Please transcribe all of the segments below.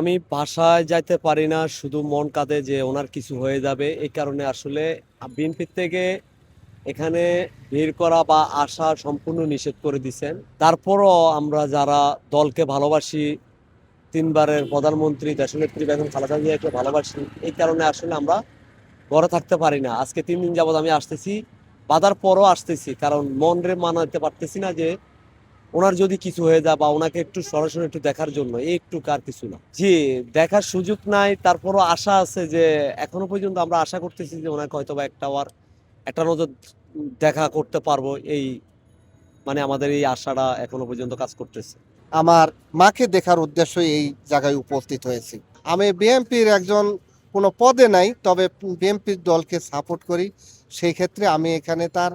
আমি বাসায় যাইতে পারি না, শুধু মন কাঁদে যে ওনার কিছু হয়ে যাবে। এই কারণে আসলে বিএনপির থেকে এখানে ভিড় করা বা আসা সম্পূর্ণ নিষেধ করে দিছেন। তারপরও আমরা যারা দলকে ভালোবাসি, তিনবারের প্রধানমন্ত্রী, দেশনেত্রী বেগম খালেদা জিয়াকে ভালোবাসি, এই কারণে আসলে আমরা ঘরে থাকতে পারি না। আজকে তিন দিন যাবত আমি আসতেছি, বাধার পরও আসতেছি, কারণ মন রে মানাতে পারতেছি না যে ওনার যদি কিছু হয়ে যায় বা ওনাকে একটু সরাসরি একটু দেখার জন্য একটু কার কিছু না। জি, দেখার সুযোগ নাই, তারপরও আশা আছে যে এখনও পর্যন্ত আমরা আশা করতেছি যে ওনাকে হয়তো বা একটা আবার একটা নজর দেখা করতে পারব এই মানে আমাদের এই আশাটা এখনও পর্যন্ত কাজ করতেছে। আমার মাকে দেখার উদ্দেশ্যে এই জায়গায় উপস্থিত হয়েছি। আমি বিএনপির একজন, কোনো পদে নাই, তবে বিএনপির দলকে সাপোর্ট করি। সেই ক্ষেত্রে আমি এখানে তার,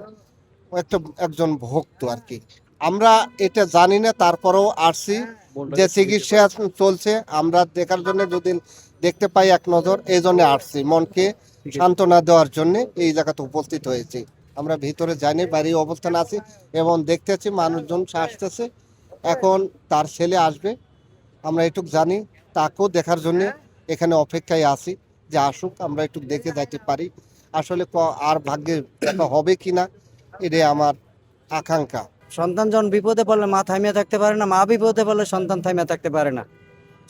একটা, একজন ভক্ত আর কি। আমরা এটা জানি না তারপরেও আসছি যে চিকিৎসা চলছে আমরা দেখার জন্য যদি দেখতে পাই এক নজর এই জন্য আসছি মনকে সান্ত্বনা দেওয়ার জন্য এই জায়গাতে উপস্থিত হয়েছি। আমরা ভিতরে যাইনি বাড়ি অবস্থান আছি এবং দেখতেছি মানুষজন আসতেছে এখন তার ছেলে আসবে আমরা একটু জানি তাকেও দেখার জন্য এখানে অপেক্ষায় আছি যে আসুক আমরা একটু দেখে যাইতে পারি। আসলে আর ভাগ্যে দেখা হবে কি না এটাই আমার আকাঙ্ক্ষা। সন্তান যখন বিপদে পড়লে মা থামিয়ে থাকতে পারে না, মা বিপদে পড়লে সন্তান থামিয়ে থাকতে পারে না।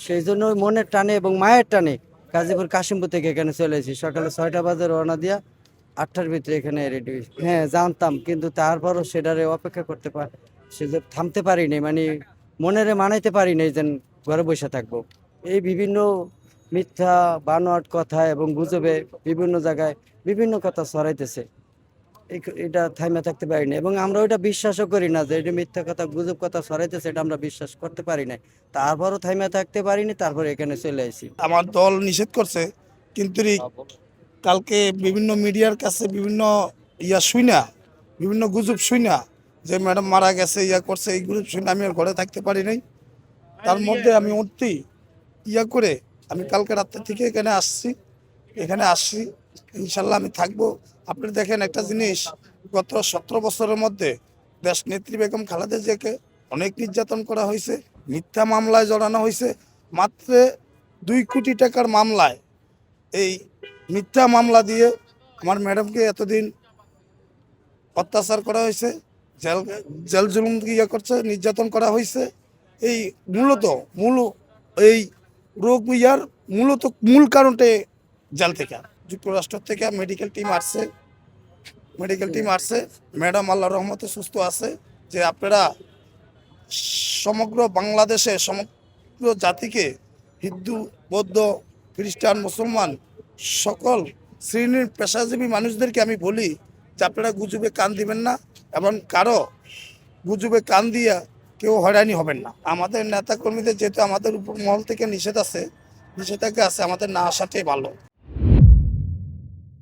সেই জন্য ওই মনের টানে এবং মায়ের টানে গাজীপুর কাশিমপুর থেকে এখানে চলে এসেছি। সকালে ছয়টা বাজে রওনা দিয়া আটটার ভিতরে এখানে রেডি হ্যাঁ জানতাম, কিন্তু তারপরও সেটারে অপেক্ষা করতে পার সে যে থামতে পারিনি মানে মনেরে মানাইতে পারিনি যে ঘরে বসে থাকব। এই বিভিন্ন মিথ্যা, বানোয়াট কথা এবং গুজবে বিভিন্ন জায়গায় বিভিন্ন কথা ছড়াইতেছে। এটা থাইমা থাকতে পারি না এবং আমরা ওইটা বিশ্বাসও করি না যে এটা মিথ্যা কথা, গুজব কথা ছড়াইতেছে, এটা আমরা বিশ্বাস করতে পারি না তারপরও থাইমা থাকতে পারিনি, তারপরে এখানে চলে আসি আমার দল নিষেধ করছে, কিন্তু কালকে বিভিন্ন মিডিয়ার কাছে বিভিন্ন ইয়া শুই না বিভিন্ন গুজব শুই না যে ম্যাডাম মারা গেছে, ইয়া করছে, এই গুজব শুনে আমি আর ঘরে থাকতে পারি নাই। তার মধ্যে আমি অতি ইয়া করে আমি কালকে রাত্রে থেকে এখানে আসছি এখানে আসছি। ইনশাল্লাহ আমি থাকব। আপনি দেখেন একটা জিনিস, গত সতেরো বছরের মধ্যে দেশ নেত্রী বেগম খালেদা জিয়াকে অনেক নির্যাতন করা হয়েছে, মিথ্যা মামলায় জড়ানো হয়েছে। মাত্র দুই কোটি টাকার মামলায় এই মিথ্যা মামলা দিয়ে আমার ম্যাডামকে এতদিন অত্যাচার করা হয়েছে, জেল জেল জুলুম ইয়ে করছে, নির্যাতন করা হয়েছে। এই মূলত, মূল, এই রোগ ইয়ার মূলত মূল কারণটা জেল থেকে। যুক্তরাষ্ট্র থেকে মেডিকেল টিম আসছে। মেডিকেল টিম আসছে। ম্যাডাম আল্লাহ রহমতে সুস্থ আছে। যে আপনারা সমগ্র বাংলাদেশে, সমগ্র জাতিকে হিন্দু, বৌদ্ধ, খ্রিস্টান, মুসলমান সকল শ্রেণির পেশাজীবী মানুষদেরকে আমি বলি যে আপনারা গুজবে কান দিবেন না এবং কারও গুজবে কান দিয়া কেউ হয়রানি হবেন না। আমাদের নেতাকর্মীদের যেহেতু আমাদের উপর মহল থেকে নিষেধ আছে, নিষেধাজ্ঞা আছে, আমাদের না আসাটাই ভালো।